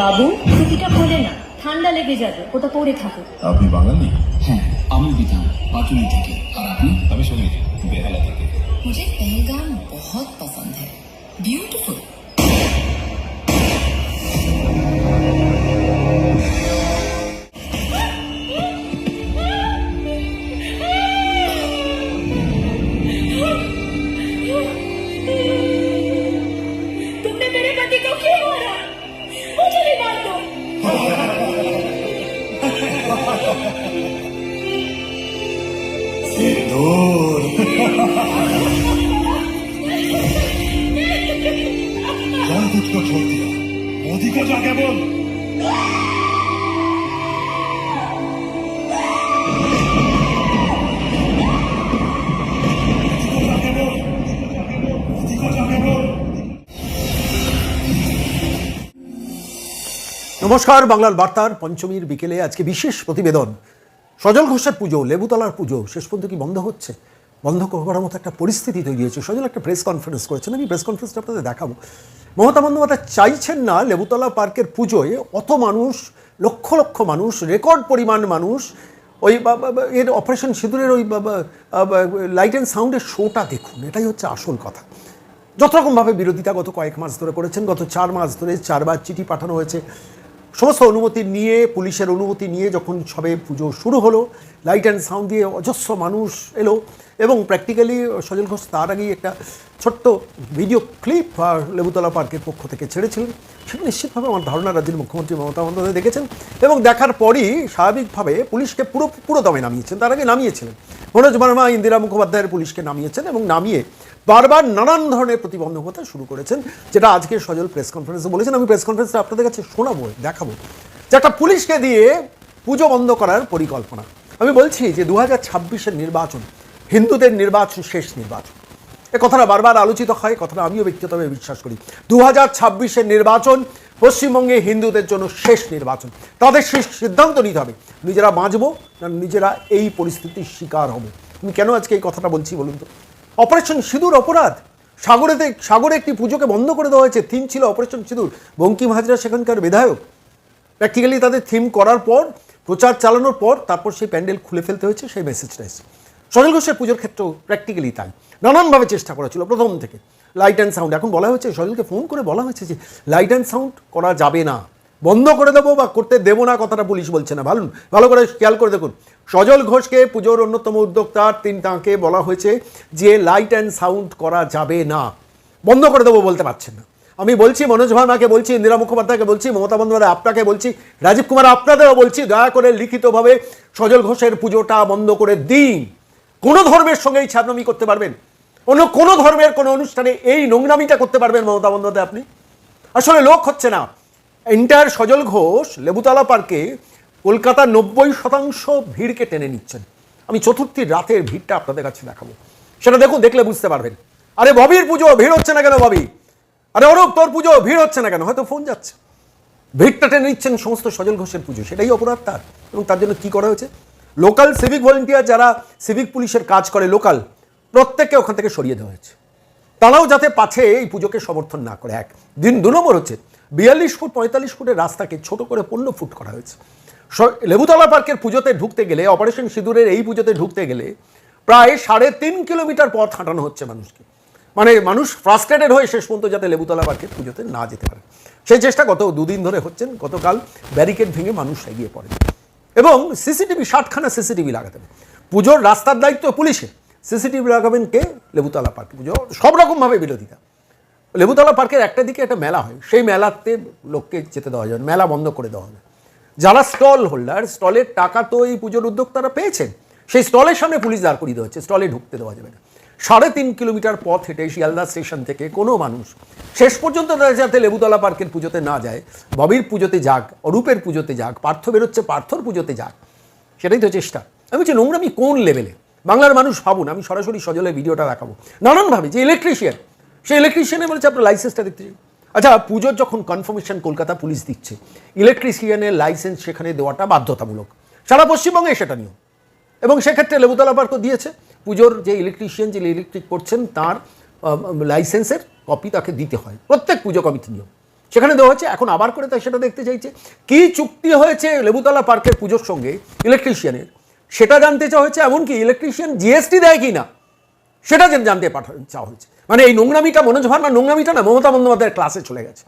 বাবু টুপিটা খোলে না ঠান্ডা লেগে যাবে ওটা পরে থাকো আপনি বাঙালি হ্যাঁ আমি বিধান পাটুলি থেকে আর আপনি আমি সমীর বেহালা থেকে मुझे पहलगाम बहुत पसंद है ब्यूटीफुल যা নমস্কার, বাংলার বার্তার পঞ্চমীর বিকেলে আজকে বিশেষ প্রতিবেদন। সজল ঘোষের পুজো, লেবুতলার পুজো, শেষ পর্যন্ত কি বন্ধ হচ্ছে? বন্ধ করার মতো একটা পরিস্থিতি তৈরি হয়েছে। সজল একটা প্রেস কনফারেন্স করেছেন। আমি প্রেস কনফারেন্সটা আপনাদের দেখাবো। মমতা বন্দ্যোপাধ্যায় চাইছেন না লেবুতলা পার্কের পুজোয় অত মানুষ, লক্ষ লক্ষ মানুষ রেকর্ড পরিমাণ মানুষ ওই এর অপারেশন সিঁদুরের ওই লাইট অ্যান্ড সাউন্ডের শোটা দেখুন। এটাই হচ্ছে আসল কথা। যত রকমভাবে বিরোধিতা গত কয়েক মাস ধরে করেছেন, গত চার মাস ধরে চারবার চিঠি পাঠানো হয়েছে। সমস্ত অনুমতি নিয়ে, পুলিশের অনুমতি নিয়ে যখন সবে পুজো শুরু হলো লাইট অ্যান্ড সাউন্ড দিয়ে অজস্র মানুষ এলো এবং প্র্যাকটিক্যালি সজল ঘোষ তার আগেই একটা ছোট্ট ভিডিও ক্লিপ লেবুতলা পার্কের পক্ষ থেকে ছেড়েছিলেন। সেটা নিশ্চিতভাবে আমার ধারণা রাজ্যের মুখ্যমন্ত্রী মমতা বন্দ্যোপাধ্যায় দেখেছেন এবং দেখার পরই স্বাভাবিকভাবে পুলিশকে পুরো পুরো দমে নামিয়েছেন। তার আগে নামিয়েছিলেন। মনোজ বর্মা ইন্দিরা মুখোপাধ্যায়ের পুলিশকে নামিয়েছেন এবং নামিয়ে বারবার নানান ধরনের প্রতিবন্ধকতা শুরু করেছেন, যেটা আজকে সজল প্রেস কনফারেন্সে বলেছেন। আমি প্রেস কনফারেন্সে আপনাদের কাছে শোনাবো, দেখাবো। যে একটা পুলিশকে দিয়ে পুজো বন্ধ করার পরিকল্পনা। আমি বলছি যে দু হাজার নির্বাচন, হিন্দুদের নির্বাচন, শেষ নির্বাচন। এ কথাটা বারবার আলোচিত হয়, কথাটা আমিও ব্যক্তিগতভাবে বিশ্বাস করি। দু হাজার নির্বাচন পশ্চিমবঙ্গে হিন্দুদের জন্য শেষ নির্বাচন। তাদের শেষ সিদ্ধান্ত নিতে হবে। নিজেরা বাঁচবো না নিজেরা এই পরিস্থিতির শিকার হব। আমি কেন আজকে এই কথাটা বলছি বলুন তো? অপারেশন সিঁদুর অপরাধ। সাগরেতে সাগরে একটি পুজোকে বন্ধ করে দেওয়া হয়েছে। থিম ছিল অপারেশন সিঁদুর। বঙ্কিম হাজরা সেখানকার বিধায়ক। প্র্যাকটিক্যালি তাদের থিম করার পর, প্রচার চালানোর পর, তারপর সেই প্যান্ডেল খুলে ফেলতে হয়েছে সেই মেসেজটা এসে সজল ঘোষের পুজোর ক্ষেত্রেও প্র্যাকটিক্যালি তাই। নানানভাবে চেষ্টা করা ছিল প্রথম থেকে। লাইট অ্যান্ড সাউন্ড এখন বলা হয়েছে, সজলকে ফোন করে বলা হয়েছে যে লাইট অ্যান্ড সাউন্ড করা যাবে না। বন্ধ করে দেবো বা করতে দেবো না, কথাটা পুলিশ বলছে না। ভালো ভালো করে খেয়াল করে দেখুন। সজল ঘোষকে পুজোর অন্যতম উদ্যোক্তার তিন তাঁকে বলা হয়েছে যে লাইট অ্যান্ড সাউন্ড করা যাবে না। বন্ধ করে দেবো বলতে পারছেন না। আমি বলছি, মনোজ ভার্মাকে বলছি, ইন্দিরা মুখোপাধ্যায়কে বলছি, মমতা বন্দ্যোপাধ্যায় আপনাকে বলছি, রাজীব কুমার আপনাদেরও বলছি, দয়া করে লিখিতভাবে সজল ঘোষের পুজোটা বন্ধ করে দিন। কোনো ধর্মের সঙ্গেই এই ছাপনামি করতে পারবেন। অন্য কোনো ধর্মের কোনো অনুষ্ঠানে এই নোংরামিটা করতে পারবেন মমতা বন্দ্যোপাধ্যায় আপনি? আসলে লোক হচ্ছে না। এন্টায়ার সজল ঘোষ লেবুতলা পার্কে কলকাতার নব্বই শতাংশ ভিড়কে টেনে নিচ্ছেন। আমি চতুর্থী রাতের ভিড়টা আপনাদের কাছে দেখাবো। সেটা দেখুন, দেখলে বুঝতে পারবেন। আরে ববির পুজো, ভিড় হচ্ছে না কেন ববি? আরে অরূপ, তোর পুজো, ভিড় হচ্ছে না কেন? হয়তো ফোন যাচ্ছে। ভিড়টা টেনে নিচ্ছেন সমস্ত সজল ঘোষের পুজো। সেটাই অপরাধ তার। এবং তার জন্য কি করা হয়েছে? লোকাল সিভিক ভলেন্টিয়ার যারা সিভিক পুলিশের কাজ করে, লোকাল প্রত্যেককে ওখান থেকে সরিয়ে দেওয়া হয়েছে। তারাও যাতে পাছে, এই পুজোকে সমর্থন না করে। এক, দিন দু নম্বর হচ্ছে, বিয়াল্লিশ ফুট, পঁয়তাল্লিশ ফুটের রাস্তাকে ছোট করে পনেরো ফুট করা হয়েছে। লেবুতলা পার্কের পুজোতে ঢুকতে গেলে, অপারেশন সিঁদুরের এই পুজোতে ঢুকতে গেলে, প্রায় সাড়ে তিন কিলোমিটার পথ হাঁটানো হচ্ছে মানুষকে। মানে মানুষ ফ্রাস্ট্রেটেড হয়ে শেষ পর্যন্ত যাতে লেবুতলা পার্কের পুজোতে না যেতে পারে। সেই চেষ্টা গত দুদিন ধরে হচ্ছেন, গতকাল ব্যারিকেড ভেঙে মানুষ এগিয়ে পড়ে এবং সিসিটিভি ষাটখানা সিসিটিভি লাগাতে হবে। পুজোর রাস্তার দায়িত্ব পুলিশের। সিসিটিভি লাগাবেন কে? লেবুতলা পার্ক পুজো। সব রকমভাবে বিরোধিতা। লেবুতলা পার্কের একটা দিকে একটা মেলা হয়। সেই মেলাতে লোককে যেতে দেওয়া যাবে মেলা বন্ধ করে দেওয়া হবে যারা স্টল হোল্ডার, স্টলের টাকা তো এই পুজোর উদ্যোক্তারা পেয়েছেন। সেই স্টলের সামনে পুলিশ দাঁড় করিয়ে দেওয়া হচ্ছে। স্টলে ঢুকতে দেওয়া যাবে না। সাড়ে তিন কিলোমিটার পথ হেঁটে শিয়ালদা স্টেশন থেকে কোনো মানুষ শেষ পর্যন্ত তারা যাতে লেবুতলা পার্কের পুজোতে না যায়, ববির পুজোতে যাক, অরূপের পুজোতে যাক, পার্থ বেরোচ্ছে, পার্থর পুজোতে যাক, সেটাই তো চেষ্টা। আমি বলছি নোংরামি কোন লেভেলে বাংলার মানুষ ভাবুন, আমি সরাসরি সজলের ভিডিওটা দেখাবো। নানানভাবে, যে ইলেকট্রিশিয়ান সেই ইলেকট্রিশিয়ানে বলেছে, আপনার লাইসেন্সটা দেখতে চাই আচ্ছা পুজোর যখন কনফার্মেশন কলকাতা পুলিশ দিচ্ছে ইলেকট্রিশিয়ানের লাইসেন্স সেখানে দেওয়াটা বাধ্যতামূলক। সারা পশ্চিমবঙ্গে সেটা নিয়ম। এবং সেক্ষেত্রে লেবুতলা পার্কও দিয়েছে। পুজোর যে ইলেকট্রিশিয়ান যে ইলেকট্রিক করছেন, তার লাইসেন্সের কপি তাকে দিতে হয়। প্রত্যেক পুজো কমিটি নিয়ম। সেখানে দেওয়া হয়েছে, এখন আবার করে তাই সেটা দেখতে চাইছে। কি চুক্তি হয়েছে লেবুতলা পার্কের পুজোর সঙ্গে ইলেকট্রিশিয়ানের সেটা জানতে চাওয়া হয়েছে, এমনকি ইলেকট্রিশিয়ান জিএসটি দেয় কি না সেটা যেন জানতে পাঠা, চাওয়া হয়েছে। মানে এই নোংরামিটা মনোজ ভার্মা, নোংরামিটা না, মমতা বন্দ্যোপাধ্যায়ের ক্লাসে চলে গেছে।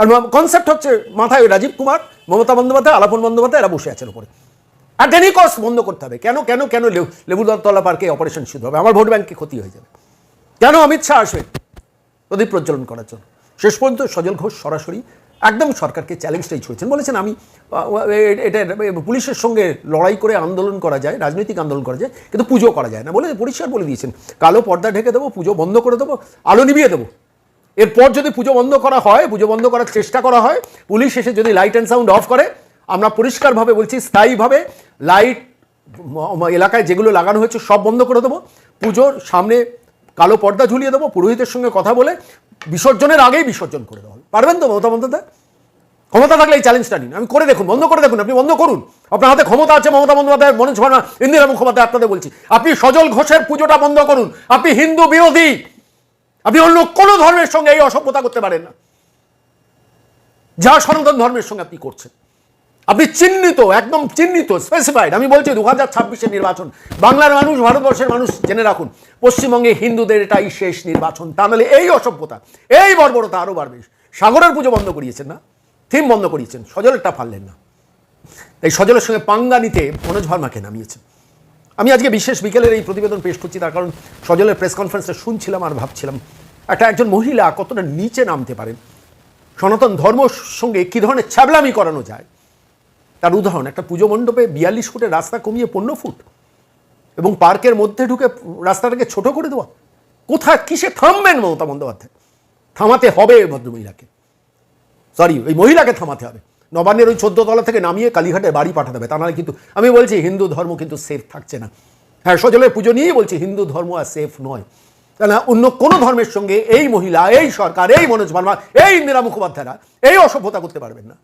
আর কনসেপ্ট হচ্ছে মাথায় রাজীব কুমার, মমতা বন্দ্যোপাধ্যায়, আলাপন বন্দ্যোপাধ্যায়, এরা বসে আছেন উপরে। আর এনি কস্ট বন্ধ করতে হবে। কেন কেন কেন লেবু লেবুতলা পার্কে অপারেশন শুরু হবে? আমার ভোট ব্যাংকে ক্ষতি হয়ে যাবে? কেন অমিত শাহ আসবে? প্রদীপ প্রজ্বলন করার জন্য। শেষ পর্যন্ত সজল ঘোষ সরাসরি একদম সরকারকে চ্যালেঞ্জটাই ছুঁয়েছেন। বলেছেন আমি এটা পুলিশের সঙ্গে লড়াই করে আন্দোলন করা যায়, রাজনৈতিক আন্দোলন করা যায়, কিন্তু পুজো করা যায় না বলে পরিষ্কার বলে দিয়েছেন। কালো পর্দা ঢেকে দেবো, পুজো বন্ধ করে দেবো, আলো নিভিয়ে দেবো। এরপর যদি পুজো বন্ধ করা হয়, পুজো বন্ধ করার চেষ্টা করা হয়, পুলিশ এসে যদি লাইট অ্যান্ড সাউন্ড অফ করে, আমরা পরিষ্কারভাবে বলছি, স্থায়ীভাবে লাইট এলাকায় যেগুলো লাগানো হয়েছে সব বন্ধ করে দেবো। পুজোর সামনে কালো পর্দা ঝুলিয়ে দেবো, পুরোহিতের সঙ্গে কথা বলে বিসর্জনের আগেই বিসর্জন করে দেওয়া পারবেন তো মমতা বন্দ্যোপাধ্যায়? ক্ষমতা থাকলে এই চ্যালেঞ্জটা নিন। আমি করে দেখুন, বন্ধ করে দেখুন, আপনি বন্ধ করুন। আপনার হাতে ক্ষমতা আছে মমতা বন্দ্যোপাধ্যায় মনোজ ভার্মা, ইন্দিরা মুখোপাধ্যায় আপনাদের বলছি। আপনি সজল ঘোষের পুজোটা বন্ধ করুন। আপনি হিন্দু বিরোধী। আপনি অন্য কোনো ধর্মের সঙ্গে এই অসভ্যতা করতে পারেন না। যা সনাতন ধর্মের সঙ্গে আপনি করছেন। আপনি চিহ্নিত, একদম চিহ্নিত স্পেসিফাইড আমি বলছি দু হাজার ছাব্বিশের নির্বাচন। বাংলার মানুষ, ভারতবর্ষের মানুষ, জেনে রাখুন, পশ্চিমবঙ্গে হিন্দুদের এটাই শেষ নির্বাচন। তা নাহলে এই অসভ্যতা, এই বর্বরতা আরও বাড়বে। সাগরের পুজো বন্ধ করিয়েছেন না, থিম বন্ধ করিয়েছেন সজলেরটা পারলেন না। এই সজলের সঙ্গে পাঙ্গা নিতে মনোজ ভার্মাকে নামিয়েছেন। আমি আজকে বিশেষ বিকেলের এই প্রতিবেদন পেশ করছি, তার কারণ সজলের প্রেস কনফারেন্সে শুনছিলাম আর ভাবছিলাম, একটা একজন মহিলা কতটা নিচে নামতে পারেন? সনাতন ধর্মর সঙ্গে কী ধরনের ছ্যাবলামি করানো যায়? তার উদাহরণ, একটা পুজো মণ্ডপে বিয়াল্লিশ ফুটের রাস্তা কমিয়ে পনেরো ফুট এবং পার্কের মধ্যে ঢুকে রাস্তাটাকে ছোট করে দেওয়া। কোথায়, কিসে থামবেন মমতা বন্দ্যোপাধ্যায়? থামাতে হবে ভদ্রমহিলাকে। সরি ওই মহিলাকে থামাতে হবে। নবান্নের ওই চোদ্দ তলা থেকে নামিয়ে কালীঘাটে বাড়ি পাঠাতে হবে। তা নাহলে কিন্তু, আমি বলছি হিন্দু ধর্ম কিন্তু সেফ থাকছে না। হ্যাঁ সজলের পুজো নিয়েই বলছি হিন্দু ধর্ম আর সেফ নয়। কেন অন্য কোনো ধর্মের সঙ্গে এই মহিলা, এই সরকার, এই মনোজ ভার্মা এই ইন্দিরা মুখোপাধ্যায়রা, এই অসভ্যতা করতে পারবেন না।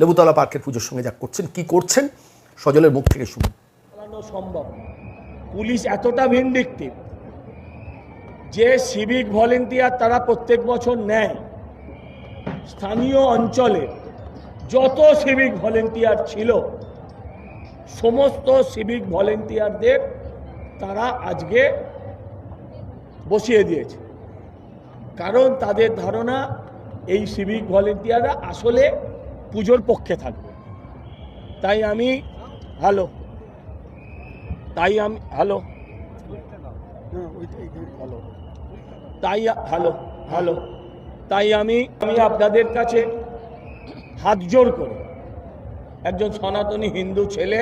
লেবুতলা পার্কের পুজোর সঙ্গে যা করছেন, কি করছেন, সজলের মুখ থেকে শুনুন। সম্ভব। পুলিশ এতটা ভিন্ডিকটিভ যে সিভিক ভলেন্টিয়ার তারা প্রত্যেক বছর নেয় স্থানীয় অঞ্চলে যত সিভিক ভলেন্টিয়ার ছিল, সমস্ত সিভিক ভলেন্টিয়ারদের তারা আজকে বসিয়ে দিয়েছে। কারণ তাদের ধারণা, এই সিভিক ভলেন্টিয়াররা আসলে পুজোর পক্ষে থাকবে। তাই আমি হ্যালো তাই আমি হ্যালো তাই হ্যালো হ্যালো তাই আমি আমি আপনাদের কাছে হাত জোর করে, একজন সনাতনী হিন্দু ছেলে,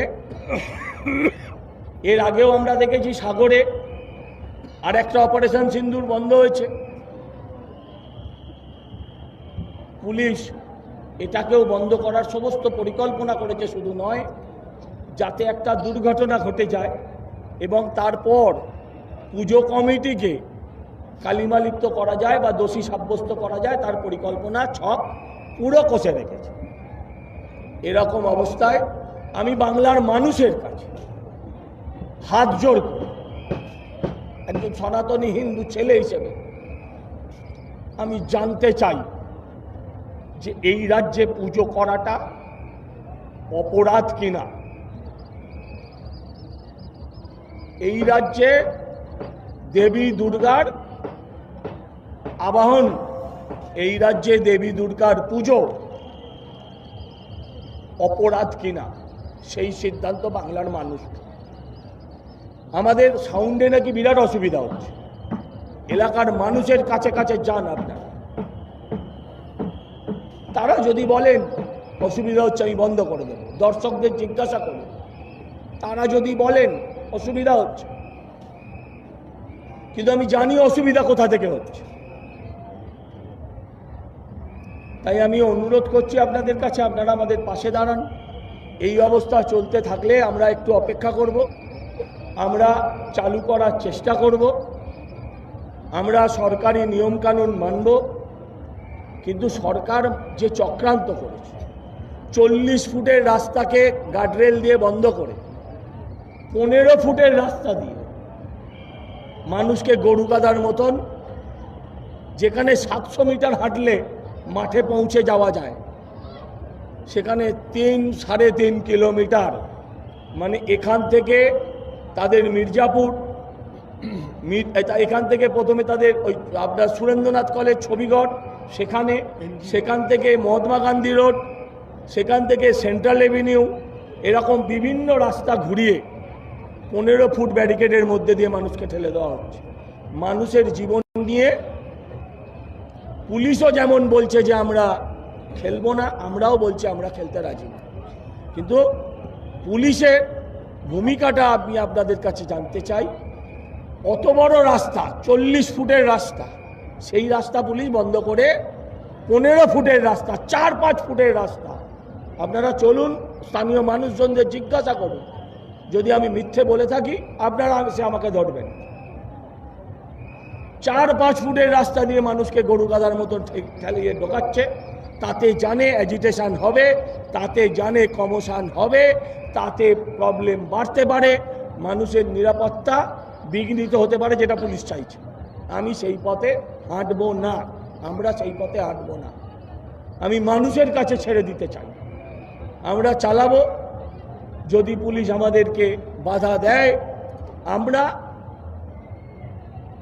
এর আগেও আমরা দেখেছি সাগরে আর একটা অপারেশন সিন্দুর বন্ধ হয়েছে। পুলিশ এটাকেও বন্ধ করার সমস্ত পরিকল্পনা করেছে শুধু নয়, যাতে একটা দুর্ঘটনা ঘটে যায় এবং তারপর পুজো কমিটিকে কালিমালিপ্ত করা যায় বা দোষী সাব্যস্ত করা যায়, তার পরিকল্পনা ছক পুরো কষে রেখেছে। এরকম অবস্থায় আমি বাংলার মানুষের কাছে হাত জোর করে। একজন সনাতনী হিন্দু ছেলে হিসেবে আমি জানতে চাই যে এই রাজ্যে পুজো করাটা অপরাধ কিনা? এই রাজ্যে দেবী দুর্গার আবাহন। এই রাজ্যে দেবী দুর্গার পুজো অপরাধ কিনা, সেই সিদ্ধান্ত বাংলার মানুষ। আমাদের সাউন্ডে নাকি বিরাট অসুবিধা হচ্ছে। এলাকার মানুষের কাছে কাছে যান আপনারা। তারা যদি বলেন, অসুবিধা হচ্ছে, আমি বন্ধ করে দেবো। দর্শকদের জিজ্ঞাসা করুন। তারা যদি বলেন, অসুবিধা হচ্ছে। কিন্তু আমি জানি অসুবিধা কোথা থেকে হচ্ছে। তাই আমি অনুরোধ করছি আপনাদের কাছে, আপনারা আমাদের পাশে দাঁড়ান। এই অবস্থা চলতে থাকলে আমরা একটু অপেক্ষা করব। আমরা চালু করার চেষ্টা করব। আমরা সরকারি নিয়মকানুন মানব। কিন্তু সরকার যে চক্রান্ত করেছে, চল্লিশ ফুটের রাস্তাকে গার্ডরেল দিয়ে বন্ধ করে, পনেরো ফুটের রাস্তা দিয়ে মানুষকে গরু কাদার মতন, যেখানে সাতশো মিটার হাঁটলে মাঠে পৌঁছে যাওয়া যায়, সেখানে তিন সাড়ে তিন কিলোমিটার মানে এখান থেকে তাদের মির্জাপুর এখান থেকে প্রথমে তাদের ওই আপনার সুরেন্দ্রনাথ কলেজ ছবিগড় সেখানে, সেখান থেকে মহাত্মা গান্ধী রোড, সেখান থেকে সেন্ট্রাল এভিনিউ, এরকম বিভিন্ন রাস্তা ঘুরিয়ে পনেরো ফুট ব্যারিকেডের মধ্যে দিয়ে মানুষকে ঠেলে দেওয়া হচ্ছে। মানুষের জীবন নিয়ে পুলিশও যেমন বলছে যে আমরা খেলব না, আমরাও বলছি আমরা খেলতে রাজি না। কিন্তু পুলিশের ভূমিকাটা আমি আপনাদের কাছে জানতে চাই। অত বড় রাস্তা, চল্লিশ ফুটের রাস্তা, সেই রাস্তা পুলিশ বন্ধ করে পনেরো ফুটের রাস্তা, চার পাঁচ ফুটের রাস্তা। আপনারা চলুন, স্থানীয় মানুষজনদের জিজ্ঞাসা করুন। যদি আমি মিথ্যে বলে থাকি, আপনারা সে আমাকে ধরবেন। চার পাঁচ ফুটের রাস্তা দিয়ে মানুষকে গরু গাদার মতো ঠেলিয়ে ঢোকাচ্ছে। তাতে জানে অ্যাজিটেশন হবে, তাতে জানে কমোশন হবে, তাতে প্রবলেম বাড়তে পারে, মানুষের নিরাপত্তা বিঘ্নিত হতে পারে যেটা পুলিশ চাইছে। আমি সেই পথে হাঁটবো না, আমরা সেই পথে হাঁটবো না। আমি মানুষের কাছে ছেড়ে দিতে চাই। আমরা চালাবো যদি পুলিশ আমাদেরকে বাধা দেয়, আমরা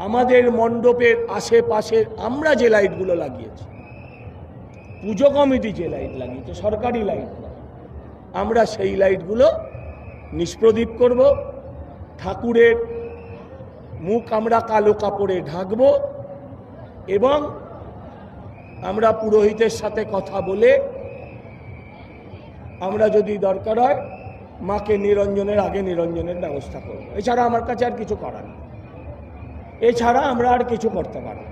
আমাদের মণ্ডপের আশেপাশে আমরা যে লাইটগুলো লাগিয়েছি, পুজো কমিটি যে লাইট লাগিয়েছে, সরকারি লাইট। আমরা সেই লাইটগুলো নিষ্প্রদীপ করব, ঠাকুরের মুখ আমরা কালো কাপড়ে ঢাকব এবং আমরা পুরোহিতের সাথে কথা বলে, আমরা যদি দরকার হয় মাকে নিরঞ্জনের আগে নিরঞ্জনের ব্যবস্থা করব এছাড়া আমার কাছে আর কিছু করার এছাড়া আমরা আর কিছু করতে পারব।